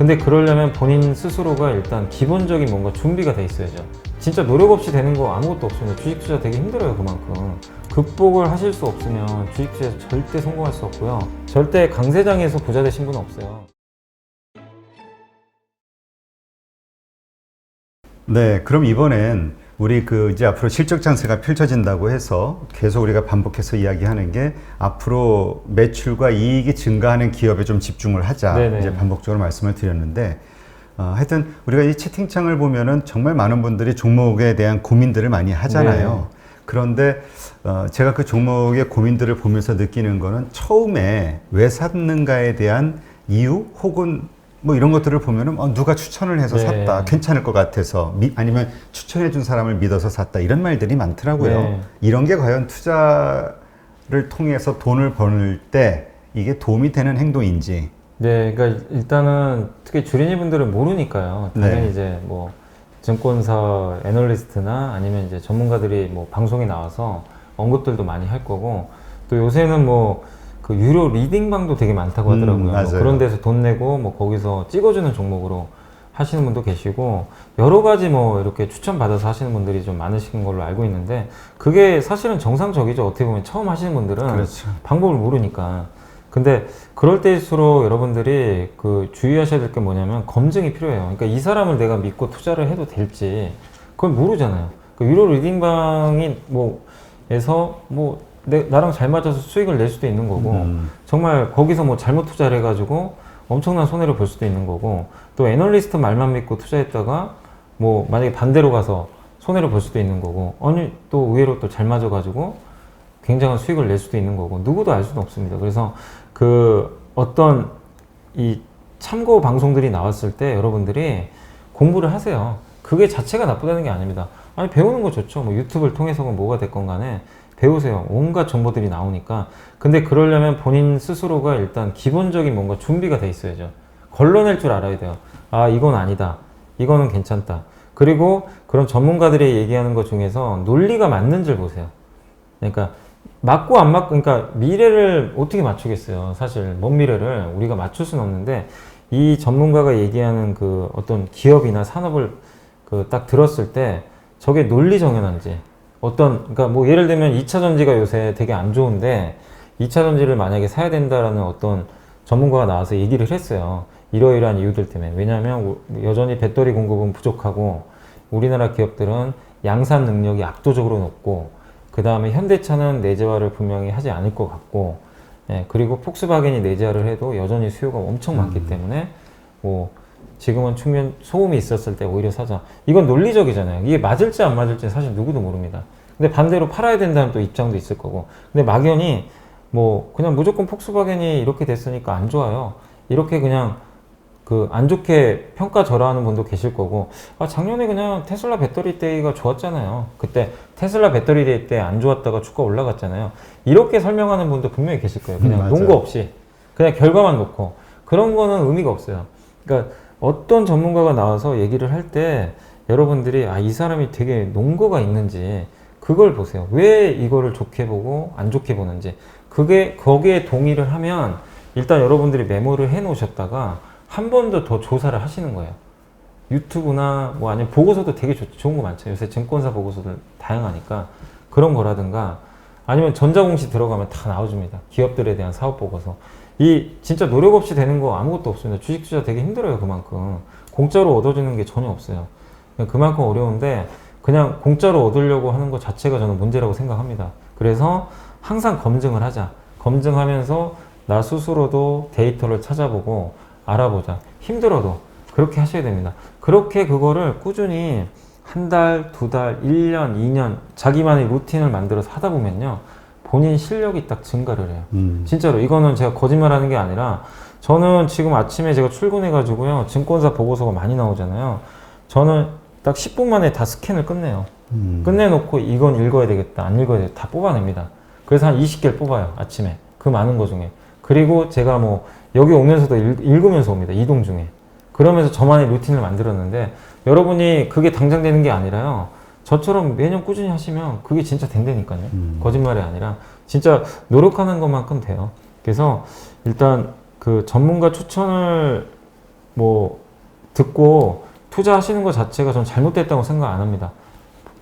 근데 그러려면 본인 스스로가 일단 기본적인 뭔가 준비가 돼 있어야죠. 진짜 노력 없이 되는 거 아무것도 없습니다. 주식 투자 되게 힘들어요, 그만큼. 극복을 하실 수 없으면 주식 투자에서 절대 성공할 수 없고요. 절대 강세장에서 부자 되신 분은 없어요. 네, 그럼 이번엔 우리 그 이제 앞으로 실적 장세가 펼쳐진다고 해서 계속 우리가 반복해서 이야기하는 게 앞으로 매출과 이익이 증가하는 기업에 좀 집중을 하자 네네. 이제 반복적으로 말씀을 드렸는데 어, 하여튼 우리가 이 채팅창을 보면은 정말 많은 분들이 종목에 대한 고민들을 많이 하잖아요. 네. 그런데 어, 제가 그 종목의 고민들을 보면서 느끼는 거는 처음에 왜 샀는가에 대한 이유 혹은 뭐 이런 것들을 보면은 어, 누가 추천을 해서 네. 샀다 괜찮을 것 같아서 미- 아니면 추천해 준 사람을 믿어서 샀다 이런 말들이 많더라고요. 네. 이런 게 과연 투자를 통해서 돈을 버는 때 이게 도움이 되는 행동인지 네, 그러니까 일단은 특히 주린이 분들은 모르니까요. 당연히 네. 이제 뭐 증권사 애널리스트나 아니면 이제 전문가들이 뭐 방송에 나와서 언급들도 많이 할 거고 또 요새는 뭐 그 유료 리딩방도 되게 많다고 음, 하더라고요. 뭐 맞아요. 그런 데서 돈 내고 뭐 거기서 찍어주는 종목으로 하시는 분도 계시고 여러 가지 뭐 이렇게 추천 받아서 하시는 분들이 좀 많으신 걸로 알고 있는데 그게 사실은 정상적이죠. 어떻게 보면 처음 하시는 분들은 그렇죠. 방법을 모르니까. 근데 그럴 때일수록 여러분들이 그 주의하셔야 될 게 뭐냐면 검증이 필요해요. 그러니까 이 사람을 내가 믿고 투자를 해도 될지 그걸 모르잖아요. 그 유료 리딩방이 뭐에서 뭐 내, 나랑 잘 맞아서 수익을 낼 수도 있는 거고 음. 정말 거기서 뭐 잘못 투자를 해가지고 엄청난 손해를 볼 수도 있는 거고 또 애널리스트 말만 믿고 투자했다가 뭐 만약에 반대로 가서 손해를 볼 수도 있는 거고 아니 또 의외로 또 잘 맞아가지고 굉장한 수익을 낼 수도 있는 거고 누구도 알 수는 없습니다. 그래서 그 어떤 이 참고 방송들이 나왔을 때 여러분들이 공부를 하세요. 그게 자체가 나쁘다는 게 아닙니다. 아니 배우는 거 좋죠. 뭐 유튜브를 통해서건 뭐가 됐건 간에 배우세요. 온갖 정보들이 나오니까. 근데 그러려면 본인 스스로가 일단 기본적인 뭔가 준비가 돼 있어야죠. 걸러낼 줄 알아야 돼요. 아, 이건 아니다. 이거는 괜찮다. 그리고 그런 전문가들이 얘기하는 것 중에서 논리가 맞는지를 보세요. 그러니까 맞고 안 맞고 그러니까 미래를 어떻게 맞추겠어요. 사실 먼 미래를 우리가 맞출 수는 없는데 이 전문가가 얘기하는 그 어떤 기업이나 산업을 그 딱 들었을 때 저게 논리 정연한지 어떤 그러니까 뭐 예를 들면 2차 전지가 요새 되게 안 좋은데 2차 전지를 만약에 사야 된다라는 어떤 전문가가 나와서 얘기를 했어요. 이러이러한 이유들 때문에. 왜냐하면 우- 여전히 배터리 공급은 부족하고 우리나라 기업들은 양산 능력이 압도적으로 높고 그 다음에 현대차는 내재화를 분명히 하지 않을 것 같고 예, 그리고 폭스바겐이 내재화를 해도 여전히 수요가 엄청 많기 때문에 뭐 지금은 충분 소음이 있었을 때 오히려 사자. 이건 논리적이잖아요. 이게 맞을지 안 맞을지 사실 누구도 모릅니다. 근데 반대로 팔아야 된다는 또 입장도 있을 거고. 근데 막연히 뭐 그냥 무조건 폭스바겐이 이렇게 됐으니까 안 좋아요. 이렇게 그냥 그 안 좋게 평가 절하하는 분도 계실 거고. 아 작년에 그냥 테슬라 배터리 데이가 좋았잖아요. 그때 테슬라 배터리 데이 때 안 좋았다가 주가 올라갔잖아요. 이렇게 설명하는 분도 분명히 계실 거예요. 그냥 음. 논거 없이. 그냥 결과만 놓고. 그런 거는 의미가 없어요. 그러니까 어떤 전문가가 나와서 얘기를 할 때 여러분들이 아 이 사람이 되게 논거가 있는지 그걸 보세요 왜 이거를 좋게 보고 안 좋게 보는지 그게 거기에 동의를 하면 일단 여러분들이 메모를 해 놓으셨다가 한 번 더 더 조사를 하시는 거예요 유튜브나 뭐 아니면 보고서도 되게 좋, 좋은 거 많죠. 요새 증권사 보고서들 다양하니까 그런 거라든가 아니면 전자공시 들어가면 다 나와줍니다. 기업들에 대한 사업 보고서. 이 진짜 노력 없이 되는 거 아무것도 없습니다. 주식 투자 되게 힘들어요. 그만큼 공짜로 얻어주는 게 전혀 없어요. 그만큼 어려운데 그냥 공짜로 얻으려고 하는 것 자체가 저는 문제라고 생각합니다. 그래서 항상 검증을 하자. 검증하면서 나 스스로도 데이터를 찾아보고 알아보자. 힘들어도 그렇게 하셔야 됩니다. 그렇게 그거를 꾸준히 한 달, 두 달, 1년, 2년 자기만의 루틴을 만들어서 하다 보면요. 본인 실력이 딱 증가를 해요. 음. 진짜로 이거는 제가 거짓말하는 게 아니라 저는 지금 아침에 제가 출근해가지고요. 증권사 보고서가 많이 나오잖아요. 저는 딱 10분 만에 다 스캔을 끝내요. 음. 끝내놓고 이건 읽어야 되겠다, 안 읽어야 되겠다, 다 뽑아냅니다. 그래서 한 20개를 뽑아요, 아침에. 그 많은 거 중에. 그리고 제가 뭐, 여기 오면서도 읽, 읽으면서 옵니다, 이동 중에. 그러면서 저만의 루틴을 만들었는데, 여러분이 그게 당장 되는 게 아니라요. 저처럼 매년 꾸준히 하시면 그게 진짜 된다니까요. 음. 거짓말이 아니라. 진짜 노력하는 것만큼 돼요. 그래서 일단 그 전문가 추천을 뭐 듣고 투자하시는 것 자체가 전 잘못됐다고 생각 안 합니다.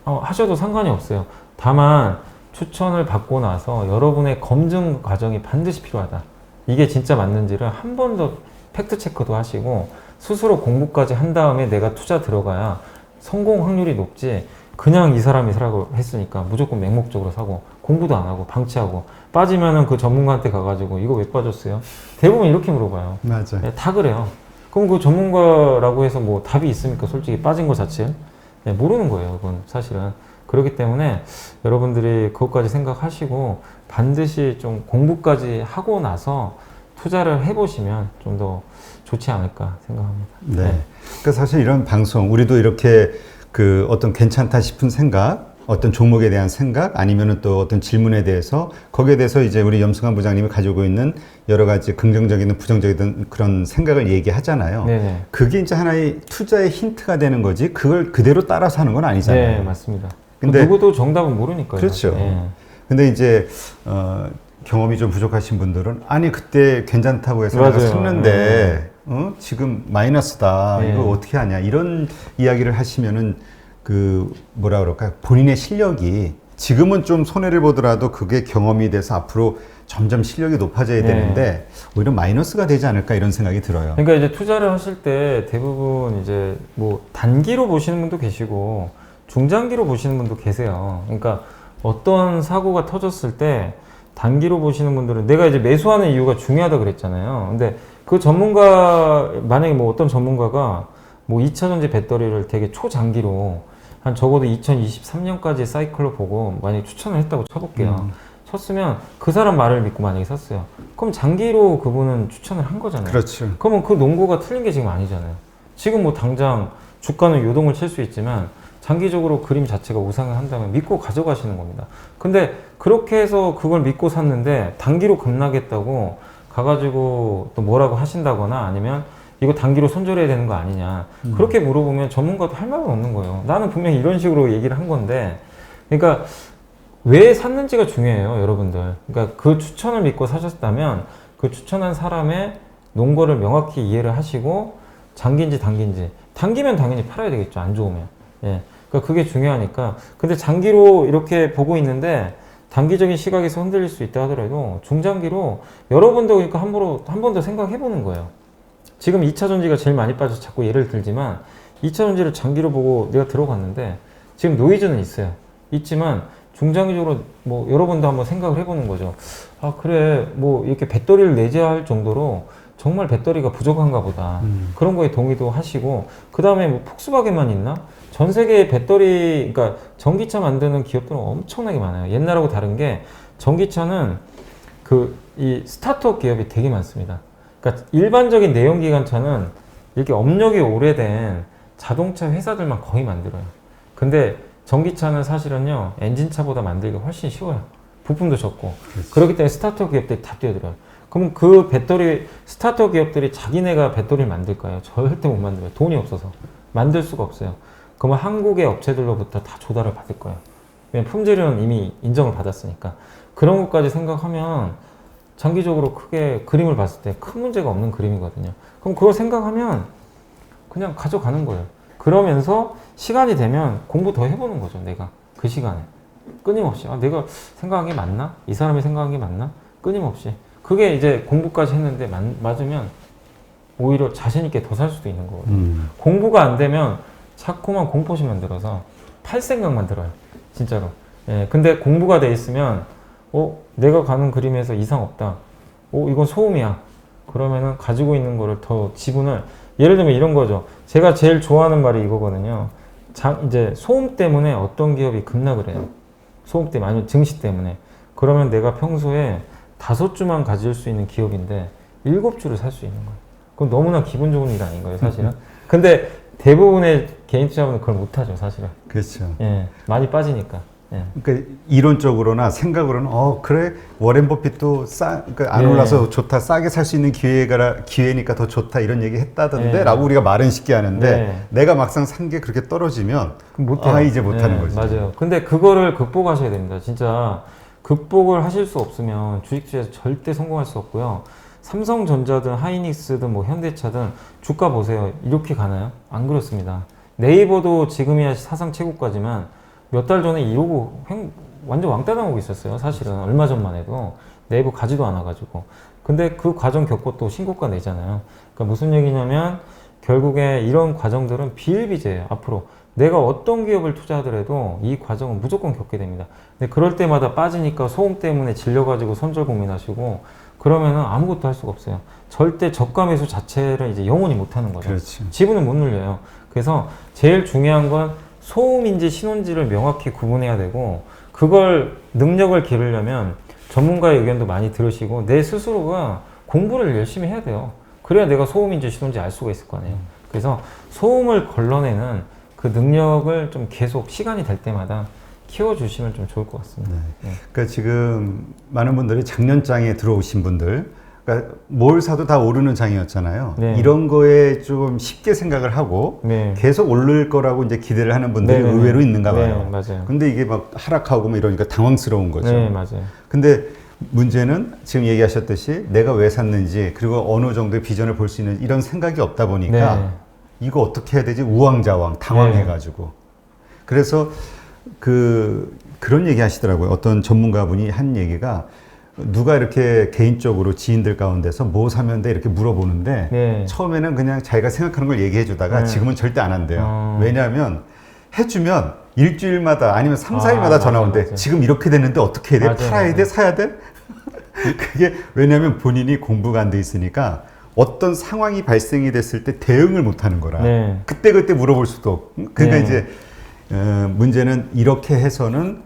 어, 하셔도 상관이 없어요. 다만 추천을 받고 나서 여러분의 검증 과정이 반드시 필요하다. 이게 진짜 맞는지를 한 번 더 팩트 체크도 하시고 스스로 공부까지 한 다음에 내가 투자 들어가야 성공 확률이 높지. 그냥 이 사람이 사라고 했으니까 무조건 맹목적으로 사고 공부도 안 하고 방치하고 빠지면은 그 전문가한테 가가지고 이거 왜 빠졌어요? 대부분 이렇게 물어봐요. 맞아. 네, 다 그래요. 그럼 그 전문가라고 해서 뭐 답이 있습니까? 솔직히 빠진 것 자체 네, 모르는 거예요. 그건 사실은 그렇기 때문에 여러분들이 그것까지 생각하시고 반드시 좀 공부까지 하고 나서 투자를 해보시면 좀 더 좋지 않을까 생각합니다. 네. 그러니까 사실 이런 방송 우리도 이렇게 그 어떤 괜찮다 싶은 생각, 어떤 종목에 대한 생각 아니면은 또 어떤 질문에 대해서 거기에 대해서 이제 우리 염승환 부장님이 가지고 있는 여러 가지 긍정적이든 부정적이든 그런 생각을 얘기하잖아요. 네네. 그게 이제 하나의 투자의 힌트가 되는 거지 그걸 그대로 따라서 하는 건 아니잖아요. 네, 맞습니다. 근데- 누구도 정답은 모르니까요. 그렇죠. 네. 근데 이제 어, 경험이 좀 부족하신 분들은 아니 그때 괜찮다고 해서 내가 맞아요. 샀는데 어? 지금 마이너스다 네. 이거 어떻게 하냐 이런 이야기를 하시면은 그 뭐라 그럴까 본인의 실력이 지금은 좀 손해를 보더라도 그게 경험이 돼서 앞으로 점점 실력이 높아져야 네. 되는데 오히려 마이너스가 되지 않을까 이런 생각이 들어요. 그러니까 이제 투자를 하실 때 대부분 이제 뭐 단기로 보시는 분도 계시고 중장기로 보시는 분도 계세요. 그러니까 어떤 사고가 터졌을 때 단기로 보시는 분들은 내가 이제 매수하는 이유가 중요하다 그랬잖아요. 근데 그 전문가 만약에 뭐 어떤 전문가가 뭐 2차 전지 배터리를 되게 초장기로 한 적어도 2023년까지 사이클로 보고 만약에 추천을 했다고 쳐볼게요. 쳤으면 그 사람 말을 믿고 만약에 샀어요. 그럼 장기로 그분은 추천을 한 거잖아요. 그렇죠. 그러면 그 농구가 틀린 게 지금 아니잖아요. 지금 뭐 당장 주가는 요동을 칠 수 있지만 장기적으로 그림 자체가 우상을 한다면 믿고 가져가시는 겁니다. 근데 그렇게 해서 그걸 믿고 샀는데 단기로 급락했다고 가가지고 또 뭐라고 하신다거나 아니면 이거 단기로 손절해야 되는 거 아니냐. 그렇게 물어보면 전문가도 할 말은 없는 거예요. 나는 분명히 이런 식으로 얘기를 한 건데. 그러니까 왜 샀는지가 중요해요, 여러분들. 그러니까 그 추천을 믿고 사셨다면 그 추천한 사람의 논거를 명확히 이해를 하시고 장기인지 단기인지 단기면 당연히 팔아야 되겠죠, 안 좋으면. 예. 그러니까 그게 중요하니까. 근데 장기로 이렇게 보고 있는데 단기적인 시각에서 흔들릴 수 있다 하더라도 중장기로 여러분도 그러니까 함부로 한 번 더 생각해 보는 거예요. 지금 2차 전지가 제일 많이 빠져서 자꾸 예를 들지만 2차 전지를 장기로 보고 내가 들어갔는데 지금 노이즈는 있어요. 있지만 중장기적으로 뭐 여러분도 한번 생각을 해보는 거죠. 아 그래 뭐 이렇게 배터리를 내재할 정도로 정말 배터리가 부족한가 보다. 그런 거에 동의도 하시고 그 다음에 뭐 폭스바겐만 있나? 전 세계에 배터리 그러니까 전기차 만드는 기업들은 엄청나게 많아요. 옛날하고 다른 게 전기차는 그 이 스타트업 기업이 되게 많습니다. 그러니까 일반적인 내연기관차는 이렇게 업력이 오래된 자동차 회사들만 거의 만들어요. 근데 전기차는 사실은요 엔진차보다 만들기가 훨씬 쉬워요. 부품도 적고 그렇기 때문에 스타트업 기업들이 다 뛰어들어요. 그럼 그 배터리 스타트업 기업들이 자기네가 배터리를 만들까요? 절대 못 만들어요. 돈이 없어서 만들 수가 없어요. 그러면 한국의 업체들로부터 다 조달을 받을 거예요. 왜냐면 품질은 이미 인정을 받았으니까 그런 것까지 생각하면 장기적으로 크게 그림을 봤을 때 큰 문제가 없는 그림이거든요. 그럼 그걸 생각하면 그냥 가져가는 거예요. 그러면서 시간이 되면 공부 더 해보는 거죠, 내가. 그 시간에. 끊임없이. 아, 내가 생각한 게 맞나? 이 사람이 생각한 게 맞나? 끊임없이. 그게 이제 공부까지 했는데 맞, 맞으면 오히려 자신있게 더 살 수도 있는 거거든요. 음. 공부가 안 되면 자꾸만 공포심 만 들어서 팔 생각만 들어요. 진짜로. 예, 근데 공부가 돼 있으면, 어, 내가 가는 그림에서 이상 없다. 어, 이건 소음이야. 그러면은 가지고 있는 거를 더 지분을, 예를 들면 이런 거죠. 제가 제일 좋아하는 말이 이거거든요. 자, 이제 소음 때문에 어떤 기업이 급락을 해요. 소음 때문에, 아니면 증시 때문에. 그러면 내가 평소에 다섯 주만 가질 수 있는 기업인데 일곱 주를 살 수 있는 거예요. 그건 너무나 기분 좋은 일 아닌 거예요, 사실은. 근데 대부분의 개인 투자자분은 그걸 못하죠, 사실은. 그렇죠. 예, 많이 빠지니까. 예. 그러니까 이론적으로나 생각으로는 어 그래 워렌 버핏도 싸 그러니까 안 네. 올라서 좋다 싸게 살 수 있는 기회가 기회니까 더 좋다 이런 얘기 했다던데라고 네. 우리가 말은 쉽게 하는데 네. 내가 막상 산 게 그렇게 떨어지면 못해요. 아 이제 못하는 예, 거지. 맞아요. 근데 그거를 극복하셔야 됩니다. 진짜 극복을 하실 수 없으면 주식주에서 절대 성공할 수 없고요. 삼성전자든 하이닉스든 뭐 현대차든 주가 보세요. 이렇게 가나요? 안 그렇습니다. 네이버도 지금이야 사상 최고까지만 몇 달 전에 이러고 횡- 완전 왕따 당하고 있었어요. 사실은 얼마 전만 해도 네이버 가지도 않아가지고. 근데 그 과정 겪고 또 신고가 내잖아요. 그러니까 무슨 얘기냐면 결국에 이런 과정들은 비일비재예요. 앞으로 내가 어떤 기업을 투자하더라도 이 과정은 무조건 겪게 됩니다. 근데 그럴 때마다 빠지니까 소음 때문에 질려가지고 손절 고민하시고 그러면은 아무것도 할 수가 없어요. 절대 저가 매수 자체를 이제 영원히 못 하는 거죠. 그렇지. 지분은 못 눌려요. 그래서 제일 중요한 건 소음인지 신호인지를 명확히 구분해야 되고 그걸 능력을 기르려면 전문가의 의견도 많이 들으시고 내 스스로가 공부를 열심히 해야 돼요. 그래야 내가 소음인지 신호인지 알 수가 있을 거 아니에요. 그래서 소음을 걸러내는 그 능력을 좀 계속 시간이 될 때마다 키워주시면 좀 좋을 것 같습니다. 네. 그러니까 지금 많은 분들이 작년장에 들어오신 분들, 그러니까 뭘 사도 다 오르는 장이었잖아요. 네. 이런 거에 좀 쉽게 생각을 하고 네. 계속 오를 거라고 이제 기대를 하는 분들이 네네네. 의외로 있는가 네, 봐요. 맞아요. 근데 이게 막 하락하고 뭐 이러니까 당황스러운 거죠. 네, 맞아요. 근데 문제는 지금 얘기하셨듯이 내가 왜 샀는지 그리고 어느 정도의 비전을 볼 수 있는 이런 생각이 없다 보니까 네. 이거 어떻게 해야 되지 우왕좌왕 당황해가지고 그래서 그 그런 얘기 하시더라고요 어떤 전문가분이 한 얘기가 누가 이렇게 개인적으로 지인들 가운데서 뭐 사면 돼 이렇게 물어보는데 네. 처음에는 그냥 자기가 생각하는 걸 얘기해 주다가 네. 지금은 절대 안 한대요 어. 왜냐하면 해주면 일주일마다 아니면 삼 아, 4일마다 맞아, 전화 온대. 지금 이렇게 됐는데 어떻게 해야 돼 맞아, 팔아야 맞아. 돼 사야 돼 그게 왜냐하면 본인이 공부가 안 돼 있으니까 어떤 상황이 발생이 됐을 때 대응을 못 하는 거라. 네. 그때 그때 물어볼 수도 없고. 그러니까 네. 이제 어, 문제는 이렇게 해서는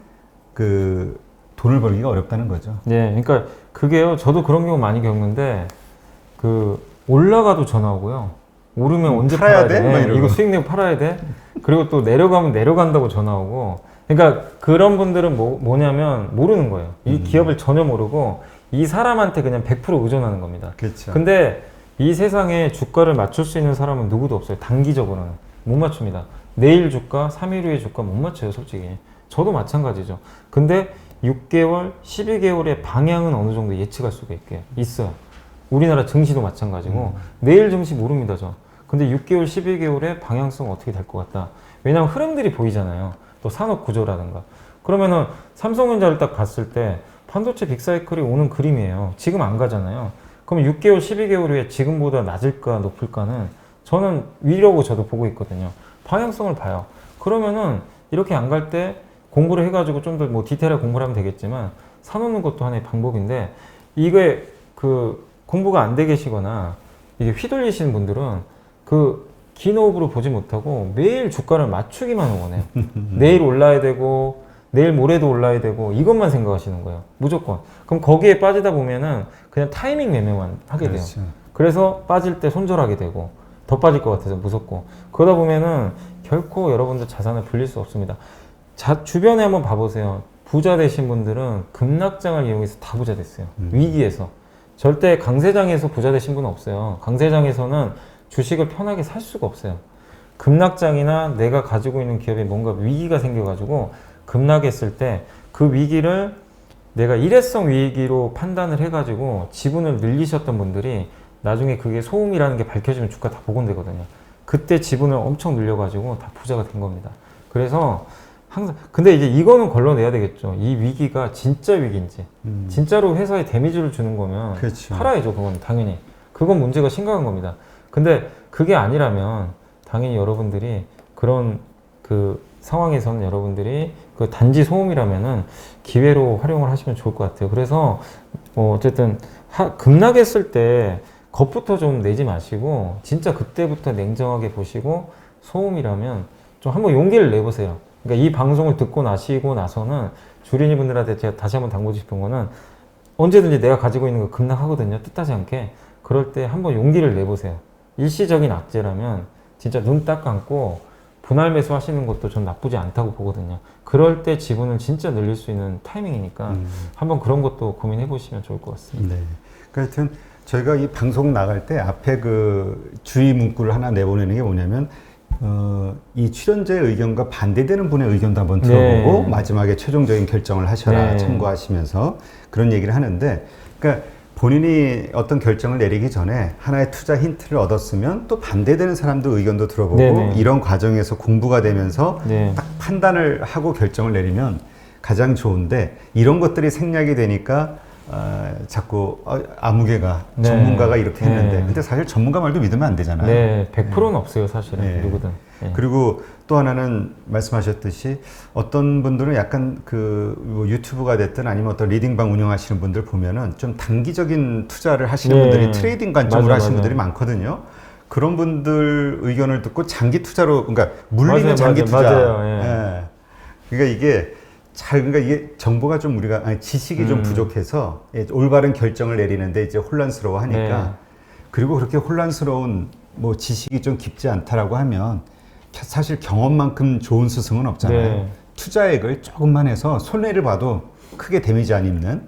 그 돈을 벌기가 어렵다는 거죠. 네, 그러니까 그게요. 저도 그런 경우 많이 겪는데 그 올라가도 전화 오고요. 오르면 음, 언제 팔아야 팔아야, 돼? 돼? 이거 수익 내고 팔아야 돼? 그리고 또 내려가면 내려간다고 전화 오고. 그러니까 그런 분들은 뭐, 뭐냐면 모르는 거예요. 이 음. 기업을 전혀 모르고 이 사람한테 그냥 100% 의존하는 겁니다. 그렇죠. 근데 이 세상에 주가를 맞출 수 있는 사람은 누구도 없어요. 단기적으로는 못 맞춥니다. 내일 주가, 3일 후의 주가 못 맞춰요, 솔직히. 저도 마찬가지죠. 근데 6개월, 12개월의 방향은 어느 정도 예측할 수가 있게 있어요. 우리나라 증시도 마찬가지고 내일 증시 모릅니다, 저. 근데 6개월, 12개월의 방향성 어떻게 될 것 같다. 왜냐하면 흐름들이 보이잖아요. 또 산업 구조라든가. 그러면은 삼성전자를 딱 봤을 때 반도체 빅사이클이 오는 그림이에요. 지금 안 가잖아요. 그럼 6개월, 12개월 후에 지금보다 낮을까 높을까는 저는 위라고 저도 보고 있거든요. 방향성을 봐요. 그러면은 이렇게 안 갈 때 공부를 해가지고 좀 더 뭐 디테일하게 공부를 하면 되겠지만 사놓는 것도 하나의 방법인데 이게 그 공부가 안 돼 계시거나 이게 휘둘리시는 분들은 그 긴 호흡으로 보지 못하고 매일 주가를 맞추기만 원해요. 내일 올라야 되고 내일 모레도 올라야 되고 이것만 생각하시는 거예요. 무조건. 그럼 거기에 빠지다 보면은 그냥 타이밍 매매만 하게 돼요. 그렇죠. 그래서 빠질 때 손절하게 되고 더 빠질 것 같아서 무섭고 그러다 보면은 결코 여러분들 자산을 불릴 수 없습니다. 자, 주변에 한번 봐보세요. 부자 되신 분들은 급락장을 이용해서 다 부자 됐어요. 음. 위기에서. 절대 강세장에서 부자 되신 분은 없어요. 강세장에서는 주식을 편하게 살 수가 없어요. 급락장이나 내가 가지고 있는 기업에 뭔가 위기가 생겨가지고 급락했을 때 그 위기를 내가 일회성 위기로 판단을 해가지고 지분을 늘리셨던 분들이 나중에 그게 소음이라는 게 밝혀지면 주가 다 복원되거든요. 그때 지분을 엄청 늘려가지고 다 부자가 된 겁니다. 그래서 항상 근데 이제 이거는 걸러내야 되겠죠. 이 위기가 진짜 위기인지 음. 진짜로 회사에 데미지를 주는 거면 그렇죠. 팔아야죠. 그건 당연히 그건 문제가 심각한 겁니다. 근데 그게 아니라면 당연히 여러분들이 그런 그 상황에서는 여러분들이 그 단지 소음이라면은 기회로 활용을 하시면 좋을 것 같아요. 그래서 뭐 어쨌든 하, 급락했을 때 겁부터 좀 내지 마시고 진짜 그때부터 냉정하게 보시고 소음이라면 좀 한번 용기를 내보세요. 그러니까 이 방송을 듣고 나시고 나서는 주린이 분들한테 제가 다시 한번 당부하고 싶은 거는 언제든지 내가 가지고 있는 거 급락하거든요. 뜻하지 않게. 그럴 때 한번 용기를 내보세요. 일시적인 악재라면 진짜 눈 딱 감고 분할 매수 하시는 것도 전 나쁘지 않다고 보거든요. 그럴 때 지분을 진짜 늘릴 수 있는 타이밍이니까 음. 한번 그런 것도 고민해 보시면 좋을 것 같습니다. 네. 그러니까 하여튼 저희가 이 방송 나갈 때 앞에 그 주의 문구를 하나 내보내는 게 뭐냐면 어, 이 출연자의 의견과 반대되는 분의 의견도 한번 들어보고 네. 마지막에 최종적인 결정을 하셔라 네. 참고하시면서 그런 얘기를 하는데 그러니까 본인이 어떤 결정을 내리기 전에 하나의 투자 힌트를 얻었으면 또 반대되는 사람도 의견도 들어보고 네네. 이런 과정에서 공부가 되면서 네. 딱 판단을 하고 결정을 내리면 가장 좋은데 이런 것들이 생략이 되니까 어, 자꾸 어, 아무개가 네. 전문가가 이렇게 했는데 네. 근데 사실 전문가 말도 믿으면 안 되잖아요. 네, 100%는 없어요, 사실은. 네. 누구든. 네. 그리고 또 하나는 말씀하셨듯이 어떤 분들은 약간 그 뭐 유튜브가 됐든 아니면 어떤 리딩방 운영하시는 분들 보면은 좀 단기적인 투자를 하시는 네. 분들이 트레이딩 관점으로 맞아요, 하시는 맞아요. 분들이 많거든요. 그런 분들 의견을 듣고 장기 투자로 그러니까 물리는 맞아요, 장기 맞아요, 투자. 맞아요, 예. 예. 그러니까 이게 잘 그러니까 이게 정보가 좀 우리가 아니, 지식이 좀 음. 부족해서 예, 올바른 결정을 내리는데 이제 혼란스러워하니까 네. 그리고 그렇게 혼란스러운 뭐 지식이 좀 깊지 않다라고 하면 사실 경험만큼 좋은 스승은 없잖아요. 네. 투자액을 조금만 해서 손해를 봐도 크게 데미지 안 입는.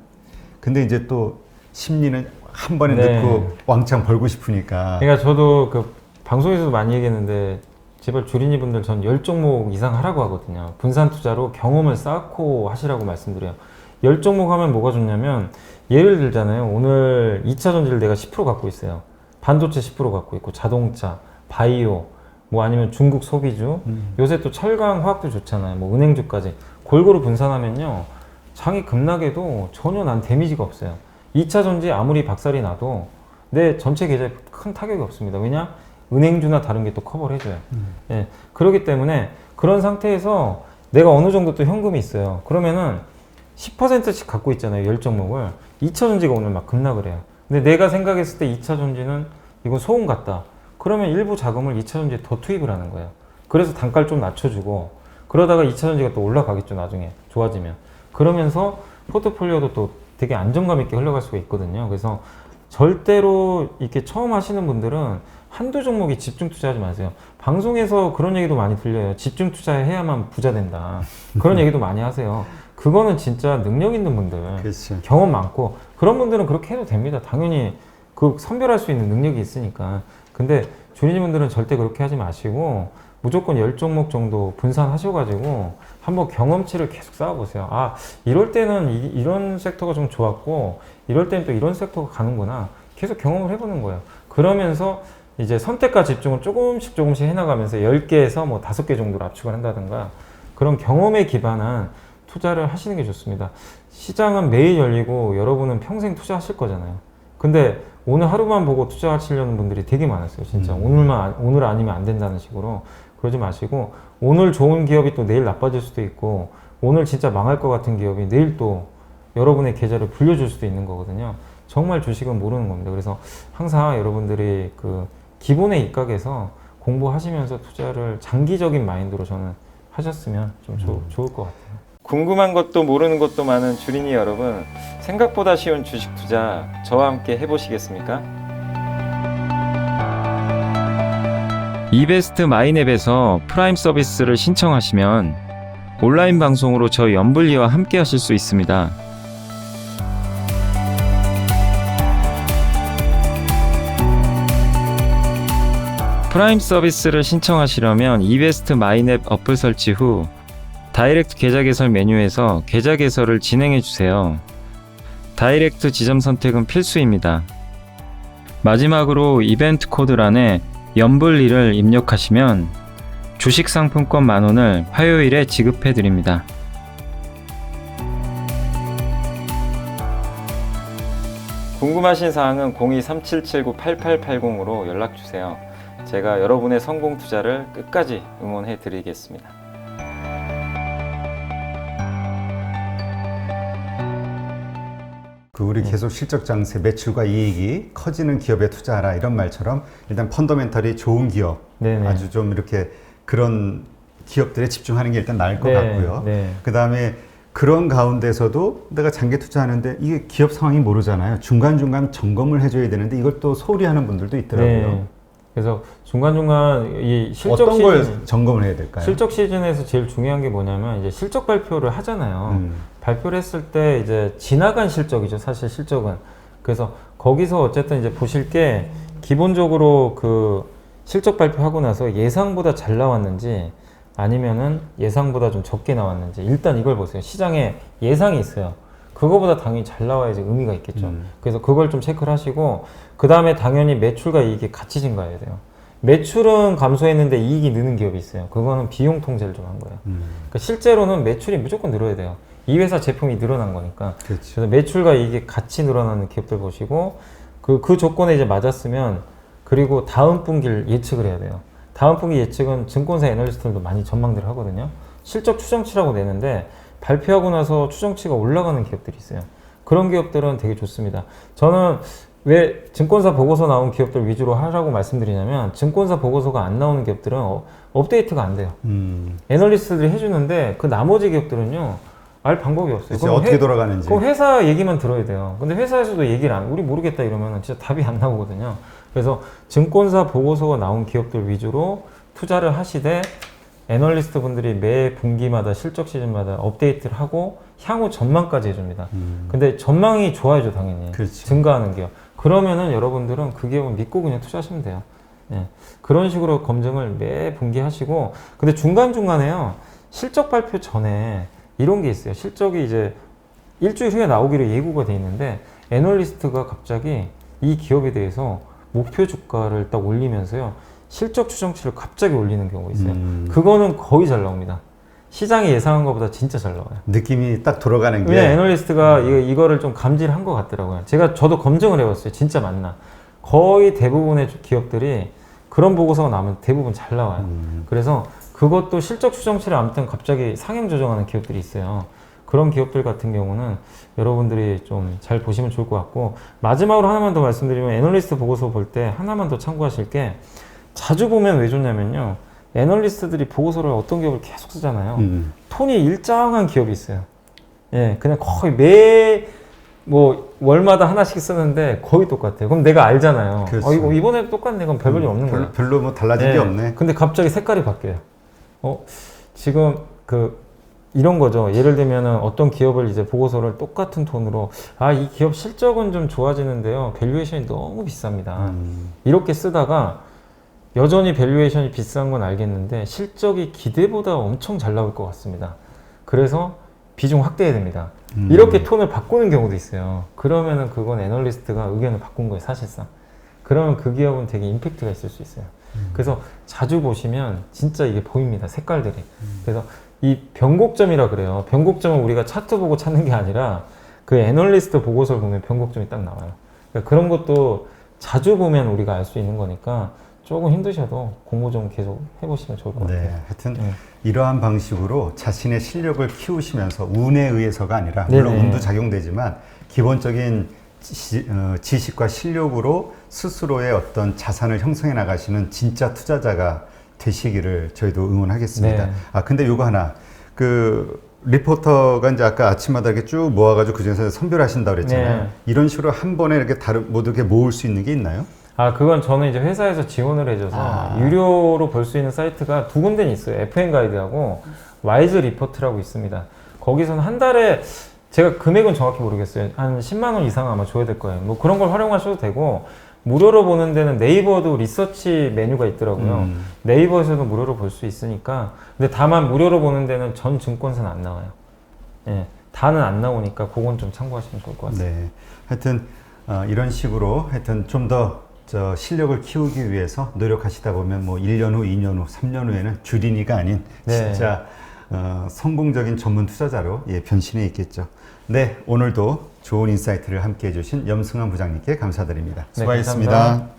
근데 이제 또 심리는 한 번에 네. 넣고 왕창 벌고 싶으니까. 그러니까 저도 그 방송에서도 많이 얘기했는데 제발 주린이 분들 전 10종목 이상 하라고 하거든요. 분산 투자로 경험을 쌓고 하시라고 말씀드려요. 10종목 하면 뭐가 좋냐면 예를 들잖아요. 오늘 2차 전지를 내가 10% 갖고 있어요. 반도체 10% 갖고 있고 자동차, 바이오, 뭐 아니면 중국 소비주, 요새 또 철강, 화학도 좋잖아요. 뭐 은행주까지 골고루 분산하면요. 장이 급락해도 전혀 난 데미지가 없어요. 2차 전지 아무리 박살이 나도 내 전체 계좌에 큰 타격이 없습니다. 왜냐? 은행주나 다른 게 또 커버를 해줘요. 예. 그렇기 때문에 그런 상태에서 내가 어느 정도 또 현금이 있어요. 그러면은 10%씩 갖고 있잖아요. 열 종목을. 2차 전지가 오늘 막 급락을 해요. 근데 내가 생각했을 때 2차 전지는 이건 소음 같다. 그러면 일부 자금을 2차 전지에 더 투입을 하는 거예요. 그래서 단가를 좀 낮춰주고 그러다가 2차 전지가 또 올라가겠죠. 나중에 좋아지면. 그러면서 포트폴리오도 또 되게 안정감 있게 흘러갈 수가 있거든요. 그래서 절대로 이렇게 처음 하시는 분들은 한두 종목에 집중 투자하지 마세요. 방송에서 그런 얘기도 많이 들려요. 집중 투자해야만 부자 된다. 그런 얘기도 많이 하세요. 그거는 진짜 능력 있는 분들, 그렇죠. 경험 많고 그런 분들은 그렇게 해도 됩니다. 당연히 그 선별할 수 있는 능력이 있으니까. 근데 주린이 분들은 절대 그렇게 하지 마시고 무조건 열 종목 정도 분산하셔가지고 한번 경험치를 계속 쌓아보세요. 아 이럴 때는 이, 런 섹터가 좀 좋았고 이럴 때는 또 이런 섹터가 가는구나. 계속 경험을 해보는 거예요. 그러면서 이제 선택과 집중을 조금씩 조금씩 해나가면서 10개에서 뭐 5개 정도로 압축을 한다든가 그런 경험에 기반한 투자를 하시는 게 좋습니다. 시장은 매일 열리고 여러분은 평생 투자하실 거잖아요. 근데 오늘 하루만 보고 투자하시려는 분들이 되게 많았어요. 진짜 음. 오늘만 안- 오늘 아니면 안 된다는 식으로 그러지 마시고 오늘 좋은 기업이 또 내일 나빠질 수도 있고 오늘 진짜 망할 것 같은 기업이 내일 또 여러분의 계좌를 불려줄 수도 있는 거거든요. 정말 주식은 모르는 겁니다. 그래서 항상 여러분들이 그 기본의 입각에서 공부하시면서 투자를 장기적인 마인드로 저는 하셨으면 좀 좋- 좋을 것 같아요. 궁금한 것도 모르는 것도 많은 주린이 여러분, 생각보다 쉬운 주식 투자 저와 함께 해보시겠습니까? 이베스트 마이앱에서 프라임 서비스를 신청하시면 온라인 방송으로 저 연불리와 함께 하실 수 있습니다. 프라임 서비스를 신청하시려면 이베스트 마이앱 어플 설치 후 다이렉트 계좌 개설 메뉴에서 계좌 개설을 진행해 주세요. 다이렉트 지점 선택은 필수입니다. 마지막으로 이벤트 코드란에 연불리를 입력하시면 주식 상품권 만 원을 화요일에 지급해 드립니다. 궁금하신 사항은 0237798880으로 연락 주세요. 제가 여러분의 성공 투자를 끝까지 응원해 드리겠습니다. 그 우리 계속 실적 장세, 매출과 이익이 커지는 기업에 투자하라 이런 말처럼 일단 펀더멘털이 좋은 기업, 네네. 아주 좀 이렇게 그런 기업들에 집중하는 게 일단 나을 것 같고요. 네. 그 다음에 그런 가운데서도 내가 장기 투자하는데 이게 기업 상황이 모르잖아요. 중간중간 점검을 해줘야 되는데 이걸 또 소홀히 하는 분들도 있더라고요. 네. 그래서 중간중간 이 실적 어떤 시즌, 걸 점검을 해야 될까요? 실적 시즌에서 제일 중요한 게 뭐냐면 이제 실적 발표를 하잖아요. 음. 발표를 했을 때 이제 지나간 실적이죠. 사실 실적은. 그래서 거기서 어쨌든 이제 보실 게 기본적으로 그 실적 발표하고 나서 예상보다 잘 나왔는지 아니면은 예상보다 좀 적게 나왔는지 일단 이걸 보세요. 시장에 예상이 있어요. 그거보다 당연히 잘 나와야지 의미가 있겠죠. 음. 그래서 그걸 좀 체크를 하시고 그 다음에 당연히 매출과 이익이 같이 증가해야 돼요. 매출은 감소했는데 이익이 느는 기업이 있어요. 그거는 비용 통제를 좀 한 거예요. 음. 그러니까 실제로는 매출이 무조건 늘어야 돼요. 이 회사 제품이 늘어난 거니까. 그렇죠. 그래서 매출과 이익이 같이 늘어나는 기업들 보시고 그, 그 조건에 이제 맞았으면 그리고 다음 분기를 예측을 해야 돼요. 다음 분기 예측은 증권사 애널리스트들도 많이 전망들을 하거든요. 실적 추정치라고 내는데 발표하고 나서 추정치가 올라가는 기업들이 있어요. 그런 기업들은 되게 좋습니다. 저는 왜 증권사 보고서 나온 기업들 위주로 하라고 말씀드리냐면 증권사 보고서가 안 나오는 기업들은 어, 업데이트가 안 돼요. 음. 애널리스트들이 해주는데 그 나머지 기업들은요 알 방법이 없어요. 그럼 어떻게 회- 돌아가는지. 그 회사 얘기만 들어야 돼요. 근데 회사에서도 얘기를 안, 우리 모르겠다 이러면 진짜 답이 안 나오거든요. 그래서 증권사 보고서가 나온 기업들 위주로 투자를 하시되 애널리스트 분들이 매 분기마다 실적 시즌마다 업데이트를 하고 향후 전망까지 해줍니다. 음. 근데 전망이 좋아야죠, 당연히. 그렇죠. 증가하는 기업. 그러면은 여러분들은 그 기업을 믿고 그냥 투자하시면 돼요. 예. 그런 식으로 검증을 매 분기 하시고, 근데 중간중간에요, 실적 발표 전에 이런 게 있어요. 실적이 이제 일주일 후에 나오기로 예고가 돼 있는데, 애널리스트가 갑자기 이 기업에 대해서 목표 주가를 딱 올리면서요, 실적 추정치를 갑자기 올리는 경우가 있어요. 음. 그거는 거의 잘 나옵니다. 시장이 예상한 것보다 진짜 잘 나와요. 느낌이 딱 돌아가는 게 왜냐 애널리스트가 이거, 이거를 좀 감지를 한 것 같더라고요. 제가 저도 검증을 해봤어요. 진짜 맞나? 거의 대부분의 기업들이 그런 보고서가 나오면 대부분 잘 나와요. 음. 그래서 그것도 실적 추정치를 아무튼 갑자기 상향 조정하는 기업들이 있어요. 그런 기업들 같은 경우는 여러분들이 좀 잘 보시면 좋을 것 같고 마지막으로 하나만 더 말씀드리면 애널리스트 보고서 볼 때 하나만 더 참고하실 게 자주 보면 왜 좋냐면요. 애널리스트들이 보고서를 어떤 기업을 계속 쓰잖아요. 음. 톤이 일정한 기업이 있어요. 예, 그냥 거의 매, 뭐, 월마다 하나씩 쓰는데 거의 똑같아요. 그럼 내가 알잖아요. 그렇죠. 어, 이거 이번에 똑같네. 그럼 별 볼일 없는 별로, 거야. 별로 뭐 달라진 게 예, 없네. 근데 갑자기 색깔이 바뀌어요. 어, 지금 그, 이런 거죠. 예를 들면은 어떤 기업을 이제 보고서를 똑같은 톤으로, 아, 이 기업 실적은 좀 좋아지는데요. 밸류에이션이 너무 비쌉니다. 음. 이렇게 쓰다가 여전히 밸류에이션이 비싼 건 알겠는데 실적이 기대보다 엄청 잘 나올 것 같습니다. 그래서 비중 확대해야 됩니다. 음. 이렇게 톤을 바꾸는 경우도 있어요. 그러면은 그건 애널리스트가 의견을 바꾼 거예요, 사실상. 그러면 그 기업은 되게 임팩트가 있을 수 있어요. 그래서 자주 보시면 진짜 이게 보입니다, 색깔들이. 그래서 이 변곡점이라 그래요. 변곡점은 우리가 차트 보고 찾는 게 아니라 그 애널리스트 보고서를 보면 변곡점이 딱 나와요. 그러니까 그런 것도 자주 보면 우리가 알 수 있는 거니까 조금 힘드셔도 공부 좀 계속 해보시면 좋을 것 네, 같아요. 하여튼 네. 이러한 방식으로 자신의 실력을 키우시면서 운에 의해서가 아니라 물론 네네. 운도 작용되지만 기본적인 지, 어, 지식과 실력으로 스스로의 어떤 자산을 형성해 나가시는 진짜 투자자가 되시기를 저희도 응원하겠습니다. 네. 아 근데 요거 하나 그 리포터가 이제 아까 아침마다 이렇게 쭉 모아가지고 그 중에서 선별하신다 그랬잖아요. 네. 이런 식으로 한 번에 이렇게 다른 모두 이렇게 모을 수 있는 게 있나요? 아, 그건 저는 이제 회사에서 지원을 해줘서 아. 유료로 볼 수 있는 사이트가 두 군데는 있어요. FN 가이드하고 와이즈 리포트라고 있습니다. 거기서는 한 달에 제가 금액은 정확히 모르겠어요. 한 10만 원 이상 아마 줘야 될 거예요. 뭐 그런 걸 활용하셔도 되고 무료로 보는 데는 네이버도 리서치 메뉴가 있더라고요. 음. 네이버에서도 무료로 볼 수 있으니까. 근데 다만 무료로 보는 데는 전 증권사는 안 나와요. 예. 다는 안 나오니까 그건 좀 참고하시면 좋을 것 같아요. 네. 하여튼 어, 이런 식으로 하여튼 좀더 저 실력을 키우기 위해서 노력하시다 보면 뭐 1년 후, 2년 후, 3년 후에는 주린이가 아닌 네. 진짜 어, 성공적인 전문 투자자로 예, 변신해 있겠죠. 네, 오늘도 좋은 인사이트를 함께 해주신 염승환 부장님께 감사드립니다. 네, 수고하셨습니다. 감사합니다.